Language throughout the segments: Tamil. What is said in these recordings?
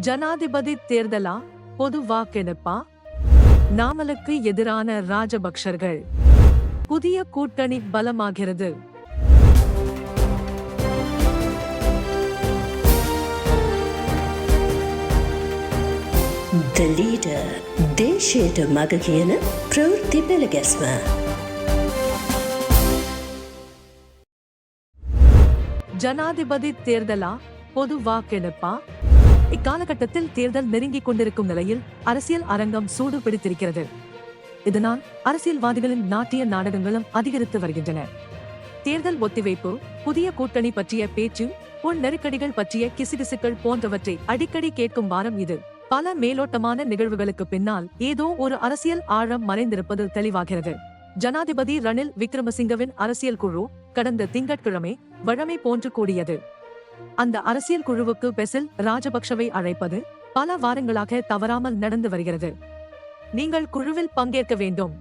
ஜனாதிபதி தேர்தலா பொது வாக்கெடுப்பா நாமலுக்கு எதிரான ராஜபக்ஷர்கள் புதிய கூட்டணி பலமாகிறது The leader දේශයට මග කියන ප්‍රවෘත්ති පෙළගැස්ම. ஜனாதிபதி தேர்தலா பொது வாக்கெடுப்பா இக்காலகட்டத்தில் தேர்தல் நெருங்கிக் கொண்டிருக்கும் நிலையில் அரசியல் அரங்கம் சூடு பிடித்திருக்கிறது. இதனால் அரசியல்வாதிகளின் நாட்டிய நாடகங்களும் அதிகரித்து வருகின்றன. தேர்தல் ஒத்திவைப்பு புதிய கூட்டணி பற்றிய பேச்சு உள் நெருக்கடிகள் பற்றிய கிசுகிசுக்கள் போன்றவற்றை அடிக்கடி கேட்கும் வாரம் இது. பல மேலோட்டமான நிகழ்வுகளுக்கு பின்னால் ஏதோ ஒரு அரசியல் ஆழம் மறைந்திருப்பது தெளிவாகிறது. ஜனாதிபதி ரணில் விக்ரமசிங்கவின் அரசியல் குழு கடந்த திங்கட்கிழமை வழமை போன்று கூடியது. அந்த அரசியல் குழுவுக்கு பெசில் ராஜபக்ஷவை அழைப்பது பல வாரங்களாக தவறாமல் நடந்து வருகிறது. நீங்கள் குழுவில் பங்கேற்க வேண்டும்.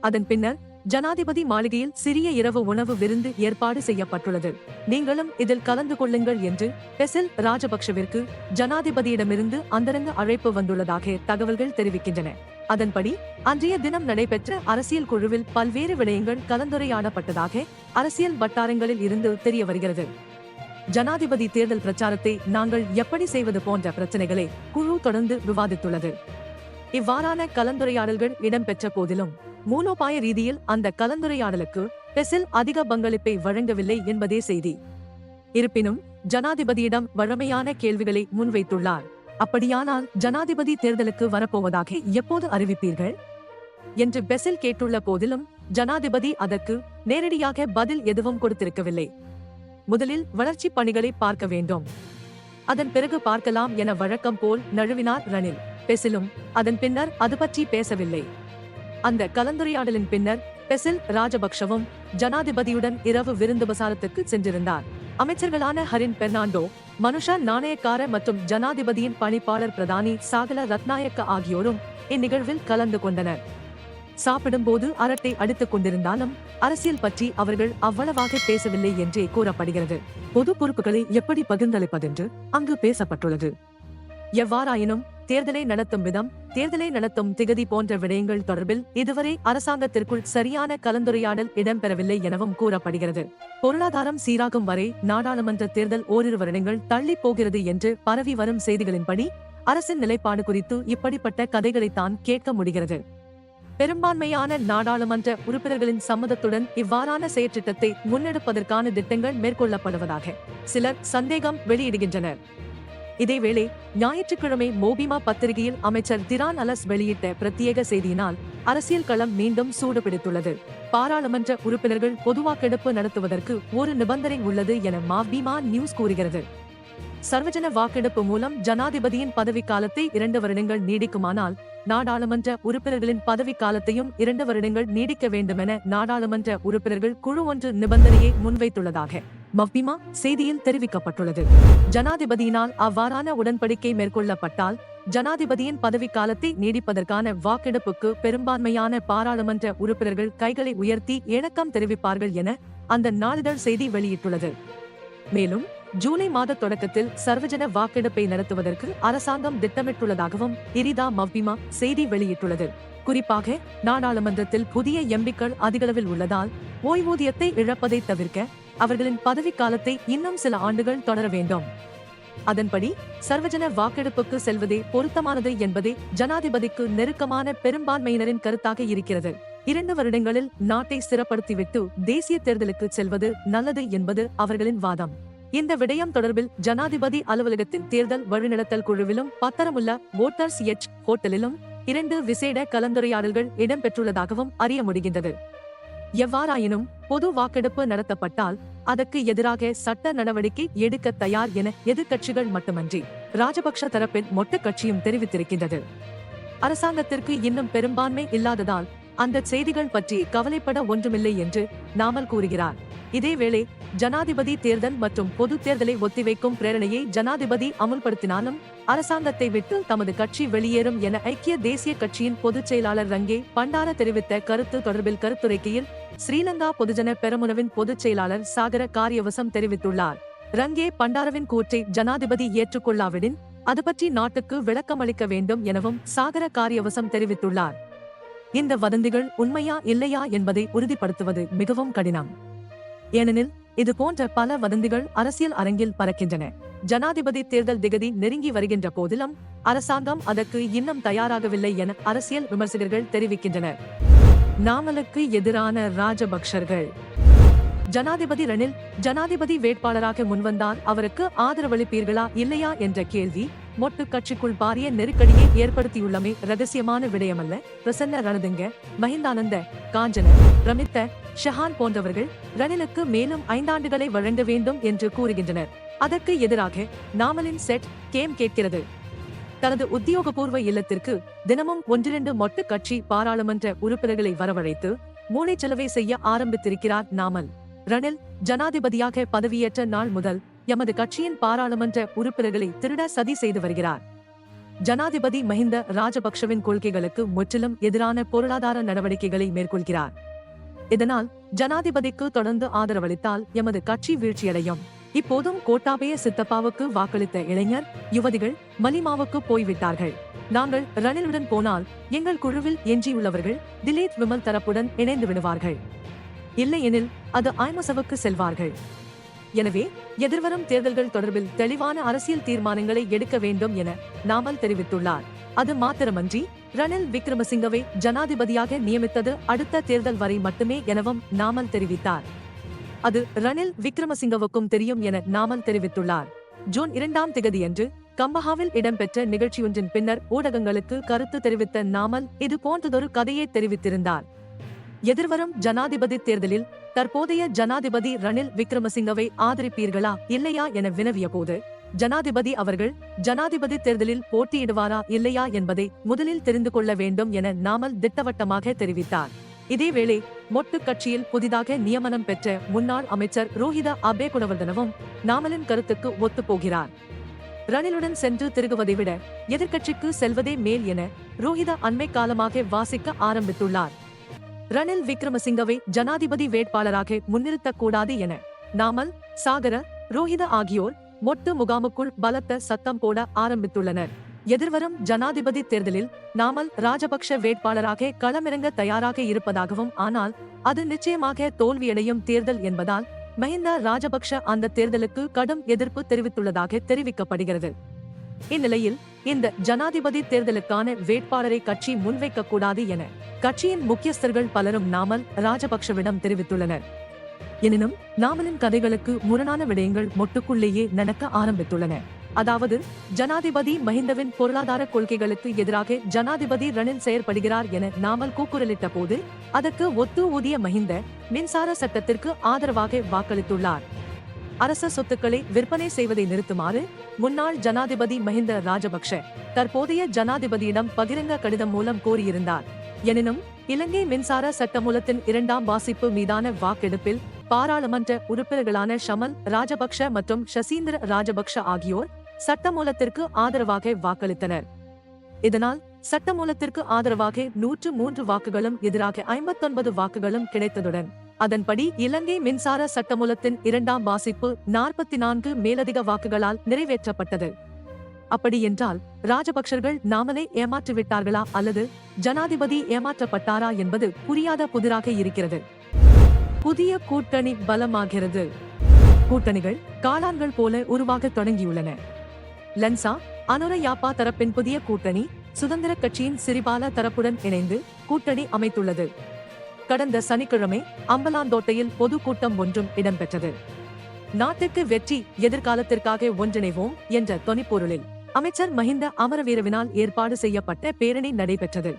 அதன் பின்னர் ஜனாதிபதி மாளிகையில் சிறிய இரவு உணவு விருந்து ஏற்பாடு செய்யப்பட்டுள்ளது. நீங்களும் இதில் கலந்து கொள்ளுங்கள் என்று பெசில் ராஜபக்ஷவிற்கு ஜனாதிபதியிடமிருந்து அந்தரங்க அழைப்பு வந்துள்ளதாக தகவல்கள் தெரிவிக்கின்றன. அதன்படி அன்றைய தினம் நடைபெற்ற அரசியல் குழுவில் பல்வேறு விடயங்கள் கலந்துரையாடப்பட்டதாக அரசியல் வட்டாரங்களில் இருந்து தெரிய வருகிறது. ஜனாதிபதி தேர்தல் பிரச்சாரத்தை நாங்கள் எப்படி செய்வது போன்ற பிரச்சனைகளை குழு தொடர்ந்து விவாதித்துள்ளது. இவ்வாறான கலந்துரையாடல்கள் இடம்பெற்ற போதிலும் மூலோபாய ரீதியில் அந்த கலந்துரையாடலுக்கு பெசில் அதிக பங்களிப்பை வழங்கவில்லை என்பதே செய்தி. இருப்பினும் ஜனாதிபதியிடம் வழமையான கேள்விகளை முன்வைத்துள்ளார். அப்படியானால் ஜனாதிபதி தேர்தலுக்கு வரப்போவதாக எப்போது அறிவிப்பீர்கள்? என்று பெசில் கேட்டுள்ள போதிலும் ஜனாதிபதி அதற்கு நேரடியாக பதில் எதுவும் கொடுத்திருக்கவில்லை. முதலில் வளர்ச்சி பணிகளை பார்க்க வேண்டும். அதன் பிறகு பார்க்கலாம் என வழக்கம் போல் நழுவினார் ரணில். பெசிலும் அதன் பின்னர் அது பற்றி பேசவில்லை. அந்த கலந்துரையாடலின் பின்னர் பெசில் ராஜபக்ஷவும் ஜனாதிபதியுடன் இரவு விருந்து பசாரத்துக்கு சென்றிருந்தார். அமைச்சர்களான ஹரின் பெர்னாண்டோ மனுஷா நாணயக்கார மற்றும் ஜனாதிபதியின் பணிப்பாளர் பிரதானி சாகல ரத்நாயக்க ஆகியோரும் இந்நிகழ்வில் கலந்து கொண்டனர். சாப்பிடும்போது அரட்டை அடித்துக் கொண்டிருந்தாலும் அரசியல் பற்றி அவர்கள் அவ்வளவாக பேசவில்லை என்றே கூறப்படுகிறது. பொது பொறுப்புகளை எப்படி பகிர்ந்தளிப்பதென்று அங்கு பேசப்பட்டுள்ளது. எவ்வாறாயினும் தேர்தலை நடத்தும் விதம் தேர்தலை நடத்தும் திகதி போன்ற விடயங்கள் தொடர்பில் இதுவரை அரசாங்கத்திற்குள் சரியான கலந்துரையாடல் இடம்பெறவில்லை எனவும் கூறப்படுகிறது. பொருளாதாரம் சீராகும் வரை நாடாளுமன்ற தேர்தல் ஓரிரு வருடங்கள் தள்ளி போகிறது என்று பரவி வரும் செய்திகளின்படி அரசின் நிலைப்பாடு குறித்து இப்படிப்பட்ட கதைகளைத்தான் கேட்க முடிகிறது. பெரும்பான்மையான நாடாளுமன்ற உறுப்பினர்களின் சம்மதத்துடன் இவ்வாறான செயற்றிட்டத்தை முன்னெடுப்பதற்கான திட்டங்கள் மேற்கொள்ளப்படுவதாக சிலர் சந்தேகம் வெளியிடுகின்றனர். இதேவேளை ஞாயிற்றுக்கிழமை மோபிமா பத்திரிகையில் அமைச்சர் திரான் அலஸ் வெளியிட்ட பிரத்யேக செய்தியினால் அரசியல் களம் மீண்டும் சூடுபிடித்துள்ளது. பாராளுமன்ற உறுப்பினர்கள் பொதுவாக்கெடுப்பு நடத்துவதற்கு ஒரு நிபந்தனை உள்ளது என மாபிமா நியூஸ் கூறுகிறது. சர்வஜன வாக்கெடுப்பு மூலம் ஜனாதிபதியின் பதவிக்காலத்தை இரண்டு வருடங்கள் நீடிக்குமானால் நாடாளுமன்ற உறுப்பினர்களின் பதவிக்காலத்தையும் இரண்டு வருடங்கள் நீடிக்க வேண்டுமென நாடாளுமன்ற உறுப்பினர்கள் குழு ஒன்று நிபந்தனையை முன்வைத்துள்ளதாக மவ்பிமா செய்தியில் தெரிவிக்கப்பட்டுள்ளது. ஜனாதிபதியினால் அவ்வாறான உடன்படிக்கை மேற்கொள்ளப்பட்டால் ஜனாதிபதியின் பதவிக்காலத்தை நீடிப்பதற்கான வாக்கெடுப்புக்கு பெரும்பான்மையான பாராளுமன்ற உறுப்பினர்கள் கைகளை உயர்த்தி இணக்கம் தெரிவிப்பார்கள் என அந்த நாளிதழ் செய்தி வெளியிட்டுள்ளது. மேலும் ஜூலை மாத தொடக்கத்தில் சர்வஜன வாக்கெடுப்பை நடத்துவதற்கு அரசாங்கம் திட்டமிட்டுள்ளதாகவும் இரிதா மவ்பிமா செய்தி வெளியிட்டுள்ளது. குறிப்பாக நாடாளுமன்றத்தில் புதிய எம்பிக்கள் அதிகளவில் உள்ளதால் ஓய்வூதியத்தை இழப்பதை தவிர்க்க அவர்களின் பதவிக்காலத்தை இன்னும் சில ஆண்டுகள் தொடர வேண்டும். அதன்படி சர்வஜன வாக்கெடுப்புக்கு செல்வதே பொருத்தமானது என்பதே ஜனாதிபதிக்கு நெருக்கமான பெரும்பான்மையினரின் கருத்தாக இருக்கிறது. இரண்டு வருடங்களில் நாட்டை சிறப்படுத்திவிட்டு தேசிய தேர்தலுக்கு செல்வது நல்லது என்பது அவர்களின் வாதம். இந்த விடயம் தொடர்பில் ஜனாதிபதி அலுவலகத்தின் தேர்தல் வழிநடத்தல் குழுவிலும் பத்தரமுள்ள வோட்டர்ஸ் எச் ஹோட்டலிலும் இரண்டு விசேட கலந்துரையாடல்கள் இடம்பெற்றுள்ளதாகவும் அறிய முடிகின்றது. எவ்வாறாயினும் பொது வாக்கெடுப்பு நடத்தப்பட்டால் அதற்கு எதிராக சட்ட நடவடிக்கை எடுக்க தயார் என எதிர்க்கட்சிகள் மட்டுமன்றி ராஜபக்ஷ தரப்பின் மொட்டு கட்சியும் தெரிவித்திருக்கின்றது. அரசாங்கத்திற்கு இன்னும் பெரும்பான்மை இல்லாததால் அந்த செய்திகள் பற்றி கவலைப்பட ஒன்றுமில்லை என்று நாமல் கூறுகிறார். இதேவேளை ஜனாதிபதி தேர்தல் மற்றும் பொது தேர்தலை ஒத்திவைக்கும் பிரேரணையை ஜனாதிபதி அமுல்படுத்தினாலும் அரசாங்கத்தை விட்டு தமது கட்சி வெளியேறும் என ஐக்கிய தேசிய கட்சியின் பொதுச் செயலாளர் ரங்கே பண்டார தெரிவித்த கருத்து தொடர்பில் கருத்துரைக்கையில் ஸ்ரீலங்கா பொதுஜன பெரமுனவின் பொதுச் செயலாளர் சாகர காரியவசம் தெரிவித்துள்ளார். ரங்கே பண்டாரவின் கூற்றை ஜனாதிபதி ஏற்றுக்கொள்ளாவிடின் அது பற்றி நாட்டுக்கு விளக்கமளிக்க வேண்டும் எனவும் சாகர காரியவசம் தெரிவித்துள்ளார். இந்த வதந்திகள் உண்மையா இல்லையா என்பதை உறுதிப்படுத்துவது மிகவும் கடினம். ஏனெனில் இது போன்ற பல வதந்திகள் அரசியல் அரங்கில் பறக்கின்றன. ஜனாதிபதி தேர்தல் திகதி நெருங்கி வருகின்ற போதிலும் அரசாங்கம் அதற்கு இன்னும் தயாராகவில்லை என அரசியல் விமர்சகர்கள் தெரிவிக்கின்றனர். நாமலுக்கு எதிரான ராஜபக்ஷர்கள். ஜனாதிபதி ரணில் ஜனாதிபதி வேட்பாளராக முன்வந்தால் அவருக்கு ஆதரவளிப்பீர்களா இல்லையா என்ற கேள்வி மொட்டு கட்சிக்குள் பாரிய நெருக்கடியை ஏற்படுத்தியுள்ளமை ரகசியமான விடயமல்ல. பிரசன்ன ரணதுங்க மஹிந்தானந்த காஞ்சன பிரமித்த ஷஹான் போன்றவர்கள் ரணிலுக்கு மேலும் ஐந்தாண்டுகளை வழங்க வேண்டும் என்று கூறுகின்றனர். அதற்கு எதிராக நாமலின் செட் கேம் கேட்கிறது. தனது உத்தியோகபூர்வ இல்லத்திற்கு தினமும் ஒன்றிரண்டு மொட்டு கட்சி பாராளுமன்ற உறுப்பினர்களை வரவழைத்து மூளைச்சலவை செய்ய ஆரம்பித்திருக்கிறார் நாமல். ரணில் ஜனாதிபதியாக பதவியேற்ற நாள் முதல் எமது கட்சியின் பாராளுமன்ற உறுப்பினர்களை திருட சதி செய்து வருகிறார். ஜனாதிபதி மஹிந்த ராஜபக்ஷவின் கொள்கைகளுக்கு முற்றிலும் எதிரான பொருளாதார நடவடிக்கைகளை மேற்கொள்கிறார். இதனால் ஜனாதிபதிக்கு தொடர்ந்து ஆதரவளித்தால் எமது கட்சி வீழ்ச்சியடையும். இப்போதும் கோட்டாபய சித்தப்பாவுக்கு வாக்களித்த இளைஞர் யுவதிகள் மலிமாவுக்கு போய்விட்டார்கள். நாங்கள் ரணிலுடன் போனால் எங்கள் குழுவில் எஞ்சியுள்ளவர்கள் திலீப் விமல் தரப்புடன் இணைந்து விடுவார்கள். இல்லையெனில் அது ஐமசவுக்கு செல்வார்கள். எனவே எதிர்வரும் தேர்தல்கள் தொடர்பில் தெளிவான அரசியல் தீர்மானங்களை எடுக்க வேண்டும் என நாமல் தெரிவித்துள்ளார். அது மாத்திரமன்றி ரணில் விக்ரமசிங்கவை ஜனாதிபதியாக நியமித்தது அடுத்த தேர்தல் வரை மட்டுமே எனவும் நாமல் தெரிவித்தார். அது ரணில் விக்ரமசிங்கவுக்கும் தெரியும் என நாமல் தெரிவித்துள்ளார். ஜூன் இரண்டாம் திகதியன்று கம்பஹாவில் இடம்பெற்ற நிகழ்ச்சியொன்றின் பின்னர் ஊடகங்களுக்கு கருத்து தெரிவித்த நாமல் இது போன்றதொரு கதையை தெரிவித்திருந்தார். எதிர்வரும் ஜனாதிபதி தேர்தலில் தற்போதைய ஜனாதிபதி ரணில் விக்ரமசிங்கவை ஆதரிப்பீர்களா இல்லையா என வினவிய போது ஜனாதிபதி அவர்கள் ஜனாதிபதி தேர்தலில் போட்டியிடுவாரா இல்லையா என்பதை முதலில் தெரிந்து கொள்ள வேண்டும் என நாமல் திட்டவட்டமாக தெரிவித்தார். இதேவேளை மொட்டு கட்சியில் புதிதாக நியமனம் பெற்ற முன்னாள் அமைச்சர் ரோஹித அபே குணவர்தனவும் நாமலின் கருத்துக்கு ஒத்துப்போகிறார். ரணிலுடன் சென்று திருகுவதை விட எதிர்க்கட்சிக்கு செல்வதே மேல் என ரோஹித அண்மை காலமாக வாசிக்க ஆரம்பித்துள்ளார். ரணில் விக்ரமசிங்கவை ஜனாதிபதி வேட்பாளராக முன்னிறுத்தக்கூடாது என நாமல் சாகர ரோஹித ஆகியோர் மொட்டு முகாமுக்குள் பலத்த சத்தம் போட ஆரம்பித்துள்ளனர். எதிர்வரும் ஜனாதிபதி தேர்தலில் நாமல் ராஜபக்ஷ வேட்பாளராக களமிறங்க தயாராக இருப்பதாகவும் ஆனால் அது நிச்சயமாக தோல்வியடையும் தேர்தல் என்பதால் மஹிந்த ராஜபக்ஷ அந்த தேர்தலுக்கு கடும் எதிர்ப்பு தெரிவித்துள்ளதாக தெரிவிக்கப்படுகிறது. இந்நிலையில் இந்த ஜனாதிபதி தேர்தலுக்கான வேட்பாளரை கட்சி முன்வைக்க கூடாது என கட்சியின் முக்கியஸ்தர்கள் பலரும் நாமல் ராஜபக்ஷவிடம் தெரிவித்துள்ளனர். எனினும் நாமலின் கதைகளுக்கு முரணான விடயங்கள் மொட்டுக்குள்ளேயே நடக்க ஆரம்பித்துள்ளன. அதாவது ஜனாதிபதி மஹிந்தவின் பொருளாதார கொள்கைகளுக்கு எதிராக ஜனாதிபதி ரணில் செயற்படுகிறார் என நாமல் கூக்குரலிட்ட போது அதற்கு ஒத்து ஊதிய மஹிந்த மின்சார சட்டத்திற்கு ஆதரவாக வாக்களித்துள்ளார். அரச சொத்துக்களை விற்பனை செய்வதை நிறுத்துமாறு முன்னாள் ஜனாதிபதி மஹிந்த ராஜபக்ஷ தற்போதைய ஜனாதிபதியிடம் பகிரங்க கடிதம் மூலம் கோரியிருந்தார். எனினும் இலங்கை மின்சார சட்டமூலத்தின் இரண்டாம் வாசிப்பு மீதான வாக்கெடுப்பில் பாராளுமன்ற உறுப்பினர்களான ஷமல் ராஜபக்ஷ மற்றும் ஷசீந்திர ராஜபக்ஷ ஆகியோர் சட்டமூலத்திற்கு ஆதரவாக வாக்களித்தனர். இதனால் சட்டமூலத்திற்கு ஆதரவாக நூற்று மூன்று வாக்குகளும் எதிராக ஐம்பத்தொன்பது வாக்குகளும் கிடைத்ததுடன் அதன்படி இலங்கை மின்சார சட்டமூலத்தின் இரண்டாம் வாசிப்பு நாற்பத்தி நான்கு மேலதிக வாக்குகளால் நிறைவேற்றப்பட்டது. அப்படி என்றால் ராஜபக்சர்கள் நாமலே ஏமாற்றிவிட்டார்களா அல்லது ஜனாதிபதி ஏமாற்றப்பட்டாரா என்பது புரியாத புதிராக இருக்கிறது. புதிய கூட்டணி பலமாகிறது. கூட்டணிகள் காளான்கள் போல உருவாக தொடங்கியுள்ளன. லன்சா அனுரயாப்பா தரப்பின் புதிய கூட்டணி சுதந்திர கட்சியின் சிறிபால தரப்புடன் இணைந்து கூட்டணி அமைத்துள்ளது. கடந்த சனிக்கிழமை அம்பலாந்தோட்டையில் பொதுக்கூட்டம் ஒன்றும் இடம்பெற்றது. நாட்டுக்கு வெற்றி எதிர்காலத்திற்காக ஒன்றிணைவோம் என்ற தொனிப்பொருளில் அமைச்சர் மஹிந்த அமரவீரவினால் ஏற்பாடு செய்யப்பட்ட பேரணி நடைபெற்றது.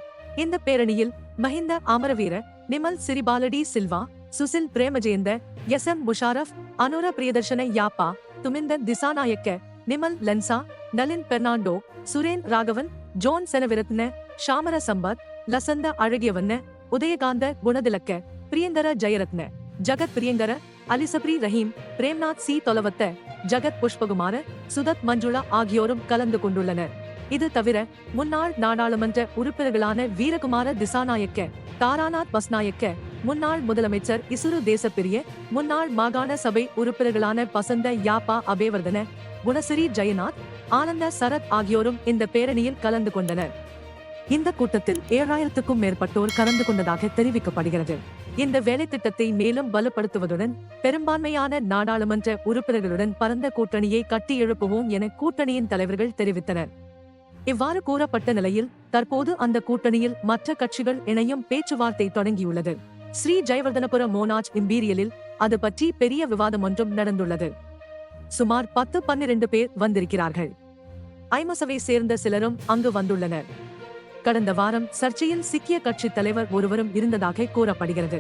இந்த பேரணியில் Mahinda Amaraweera Nimal Siripala de Silva Susil Premajayantha S M Musharraf Anura Priyadarshana Yapa Duminda Dissanayake Nimal Lanza Nalin Fernando Suren Raghavan John Seneviratne Shamara Sampath Lasantha Alagiyawanna Udayakantha Gunathilaka Priyankara Jayaratne Jagath Priyankara Ali Sabry Rahim Premnath C Dolawatta Jagath Pushpakumara Sudath Manjula ஆகியோரும் கலந்து கொண்டுள்ளனர். இது தவிர முன்னாள் நாடாளுமன்ற உறுப்பினர்களான வீரகுமார திசாநாயக்க தாராநாத் பஸ்நாயக்க முன்னாள் முதலமைச்சர் இசுரு தேசப்பிரிய முன்னாள் மாகாண சபை உறுப்பினர்களான பசந்த யாப்பா அபேவர்தன குணசிறி ஜெயநாத் ஆனந்த சரத் ஆகியோரும் இந்த பேரணியில் கலந்து கொண்டனர். இந்த கூட்டத்தில் ஏழாயிரத்துக்கும் மேற்பட்டோர் கலந்து கொண்டதாக தெரிவிக்கப்படுகிறது. இந்த வேலை திட்டத்தை மேலும் பலப்படுத்துவதுடன் பெரும்பான்மையான நாடாளுமன்ற உறுப்பினர்களுடன் பரந்த கூட்டணியை கட்டி எழுப்புவோம் என கூட்டணியின் தலைவர்கள் தெரிவித்தனர். இவ்வாறு கூறப்பட்ட நிலையில் தற்போது அந்த கூட்டணியில் மற்ற கட்சிகள் இணையும் பேச்சுவார்த்தை தொடங்கியுள்ளது. ஸ்ரீ ஜெயவர்தனபுர மோனாஜ் இம்பீரியலில் அது பற்றி பெரிய விவாதம் ஒன்றும் நடந்துள்ளது. சுமார் பத்து பன்னிரண்டு பேர் வந்திருக்கிறார்கள். ஐமசவை சேர்ந்த சிலரும் அங்கு வந்துள்ளனர். கடந்த வாரம் சர்ச்சையில் சிக்கிய கட்சி தலைவர் ஒருவரும் இருந்ததாக கூறப்படுகிறது.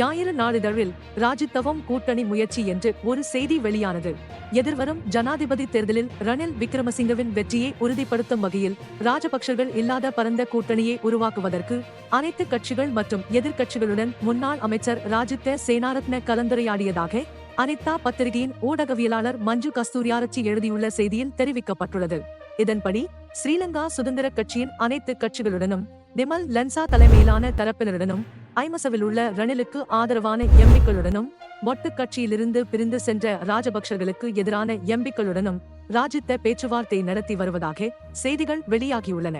ஞாயிறு நாளிதழில் ராஜித்தவம் கூட்டணி முயற்சி என்று ஒரு செய்தி வெளியானது. எதிர்வரும் ஜனாதிபதி தேர்தலில் ரணில் விக்ரமசிங்கவின் வெற்றியை உறுதிப்படுத்தும் வகையில் ராஜபக்சர்கள் இல்லாத பரந்த கூட்டணியை உருவாக்குவதற்கு அனைத்து கட்சிகள் மற்றும் எதிர்க்கட்சிகளுடன் முன்னாள் அமைச்சர் ராஜித்த சேனாரத்ன கலந்துரையாடியதாக அனிதா பத்திரிகையின் ஊடகவியலாளர் மஞ்சு கஸ்தூரியாரச்சி எழுதியுள்ள செய்தியில் தெரிவிக்கப்பட்டுள்ளது. இதன்படி ஸ்ரீலங்கா சுதந்திர கட்சியின் அனைத்து கட்சிகளுடனும் திமல் லன்சா தலைமையிலான தரப்பினருடனும் ஐமசவில் உள்ள ரணிலுக்கு ஆதரவான எம்பிக்களுடனும் மொட்டு கட்சியிலிருந்து பிரிந்து சென்ற ராஜபக்சர்களுக்கு எதிரான எம்பிக்களுடனும் ராஜித்த பேச்சுவார்த்தை நடத்தி வருவதாக செய்திகள் வெளியாகியுள்ளன.